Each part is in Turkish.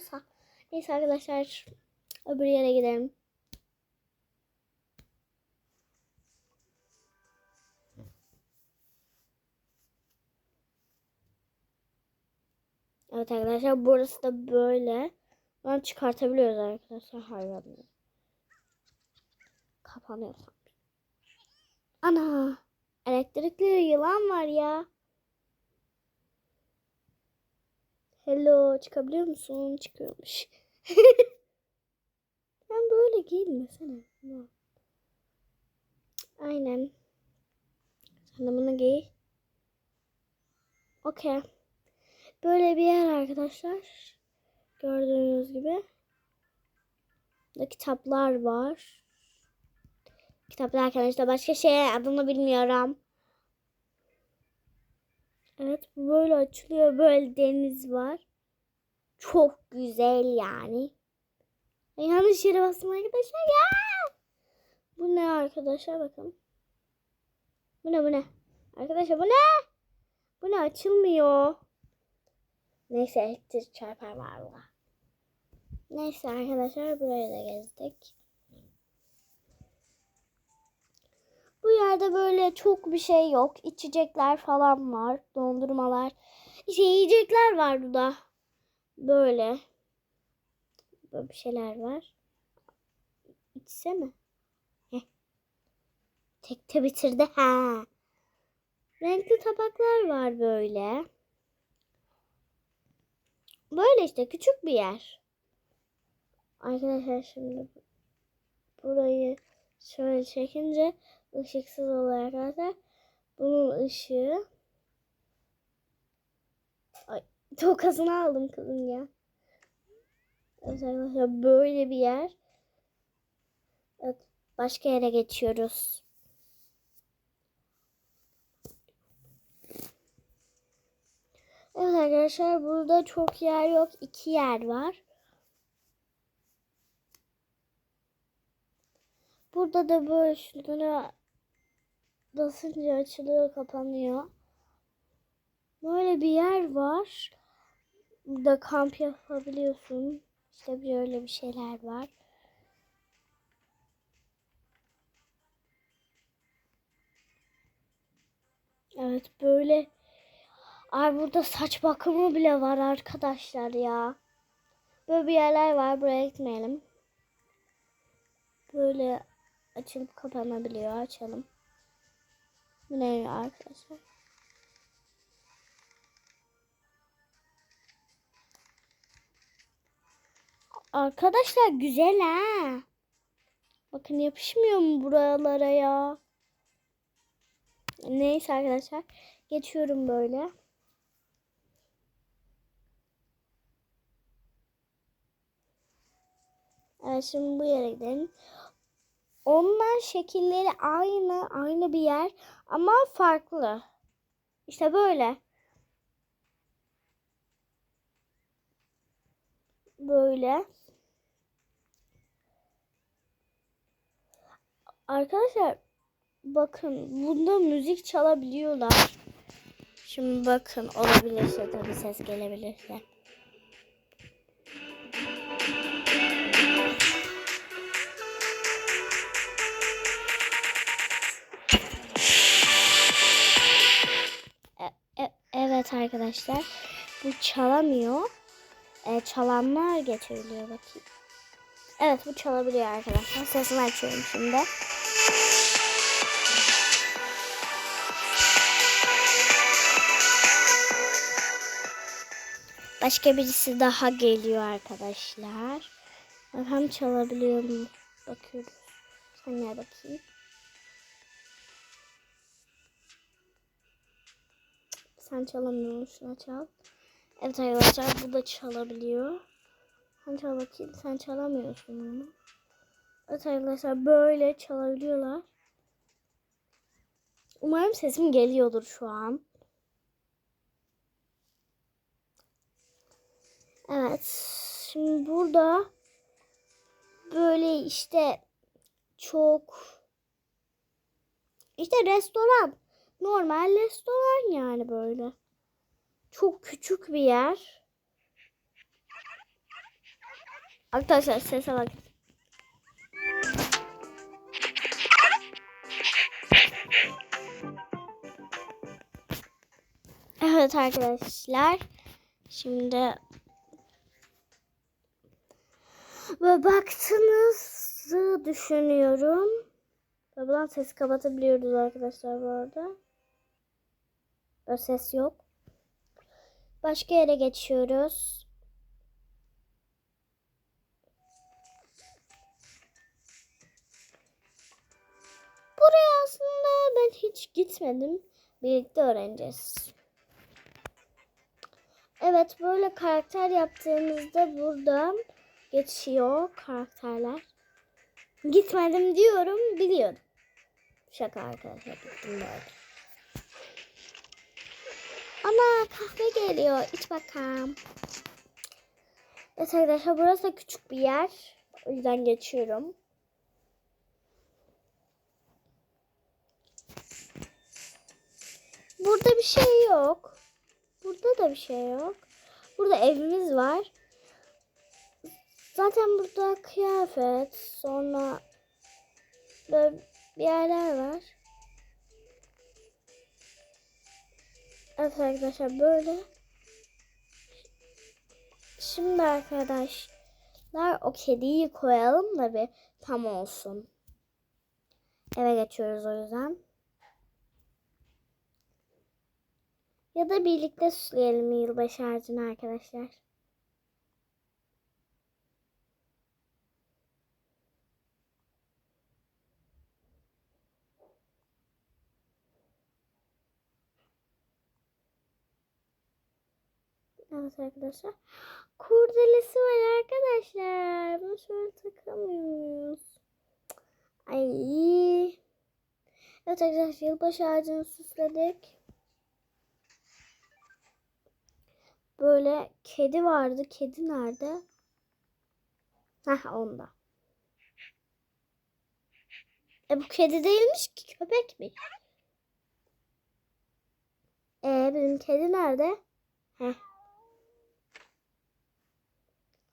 çalıyorsa. Neyse arkadaşlar öbür yere gidelim. Evet arkadaşlar burası da böyle. Buradan çıkartabiliyoruz arkadaşlar hayvanları. Kapanıyor sanki. Ana! Elektrikli yılan var ya. Hello, çıkabiliyor musun? Çıkıyormuş. ben böyle giyinmesene. Aynen. Sen de bunu giy. Okey. Böyle bir yer arkadaşlar. Gördüğünüz gibi. Burada kitaplar var. Kitap derken işte başka şey adını bilmiyorum. Evet böyle açılıyor. Böyle deniz var. Çok güzel yani. Ay, yanlış yere bastım arkadaşlar ya. Bu ne arkadaşlar bakın. Bu ne bu ne? Arkadaşlar bu ne? Bu ne açılmıyor. Neyse elektrik çarpar var. Neyse arkadaşlar burayı da gezdik. Bu yerde böyle çok bir şey yok. İçecekler falan var. Dondurmalar. İşte yiyecekler var burada. Böyle. Böyle bir şeyler var. İçsene. Heh. Tekte bitirdi. Ha. Renkli tabaklar var böyle. Böyle işte küçük bir yer. Arkadaşlar şimdi burayı şöyle çekince ışıksız oluyor arkadaşlar. Bunun ışığı Ay tokasını aldım kızım ya. Evet arkadaşlar böyle bir yer. Evet başka yere geçiyoruz. Evet arkadaşlar burada çok yer yok. iki yer var. Burada da böyle şunlara basınca açılıyor kapanıyor. Böyle bir yer var. Burada kamp yapabiliyorsun. İşte böyle bir şeyler var. Evet böyle Ay burada saç bakımı bile var arkadaşlar ya. Böyle bir yerler var. Buraya gitmeyelim. Böyle açılıp kapanabiliyor. Açalım. Bu ne arkadaşlar? Arkadaşlar güzel ha. Bakın yapışmıyor mu buralara ya? Neyse arkadaşlar. Geçiyorum böyle. Evet şimdi bu yere gidelim. Onlar şekilleri aynı, aynı bir yer ama farklı. İşte böyle. Böyle. Arkadaşlar bakın bunda müzik çalabiliyorlar. Şimdi bakın olabilirse tabii ses gelebilirse. Arkadaşlar. Bu çalamıyor. E, çalanlar geçebiliyor bakayım. Evet bu çalabiliyor arkadaşlar. Sesini açıyorum şimdi. Başka birisi daha geliyor arkadaşlar. Bakalım çalabiliyor mu? Bakıyoruz. Sen bakayım. Sen çalamıyorsun. Şuna çal. Evet arkadaşlar bu da çalabiliyor. Sen çal bakayım. Sen çalamıyorsun onu. Evet arkadaşlar böyle çalabiliyorlar. Umarım sesim geliyordur şu an. Evet. Şimdi burada böyle işte çok işte restoran. Normal restoran yani böyle. Çok küçük bir yer. Arkadaşlar sese bakın. Evet arkadaşlar. Şimdi ve baktığınızı düşünüyorum. Buradan sesi kapatabiliyoruz arkadaşlar bu arada. Böyle ses yok. Başka yere geçiyoruz. Buraya aslında ben hiç gitmedim. Birlikte öğreneceğiz. Evet böyle karakter yaptığımızda burada geçiyor karakterler. Gitmedim diyorum biliyorum. Şaka arkadaşlar gittim böyle. Ana kahve geliyor. İç bakalım. Evet arkadaşlar burası küçük bir yer. O yüzden geçiyorum. Burada bir şey yok. Burada da bir şey yok. Burada evimiz var. Zaten burada kıyafet, sonra böyle bir yerler var. Evet arkadaşlar böyle. Şimdi arkadaşlar o kediyi koyalım da bir tam olsun. Eve geçiyoruz o yüzden. Ya da birlikte süsleyelim yılbaşı ağacını arkadaşlar. Evet arkadaşlar. Kurdelesi var arkadaşlar. Bunu şöyle takamıyoruz. Ay. Evet arkadaşlar yılbaşı ağacını süsledik. Böyle kedi vardı. Kedi nerede? Heh onda. E bu kedi değilmiş ki köpekmiş. E bizim kedi nerede? Heh.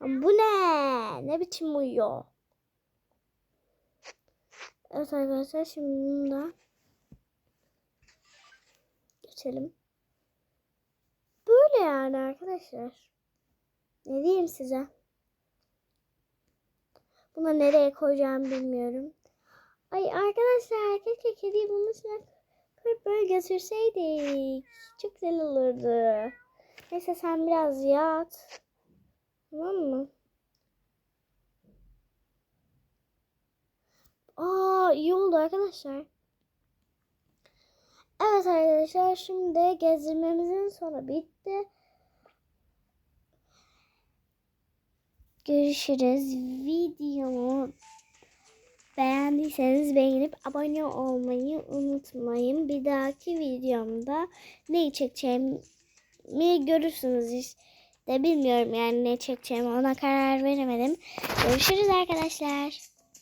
Bu ne? Ne biçim uyuyor? Evet arkadaşlar şimdi bunu da geçelim. Böyle yani arkadaşlar. Ne diyeyim size? Buna nereye koyacağımı bilmiyorum. Ay arkadaşlar keşke kediyi bunun içine böyle götürseydik. Çok güzel olurdu. Neyse sen biraz yat. Tamam mı? Aa iyi oldu arkadaşlar. Evet arkadaşlar şimdi gezdirmemizin sonu bitti. Görüşürüz. Videomu beğendiyseniz beğenip abone olmayı unutmayın. Bir dahaki videomda ne çekeceğimi görürsünüz işte. Bilmiyorum yani ne çekeceğimi ona karar veremedim. Görüşürüz arkadaşlar.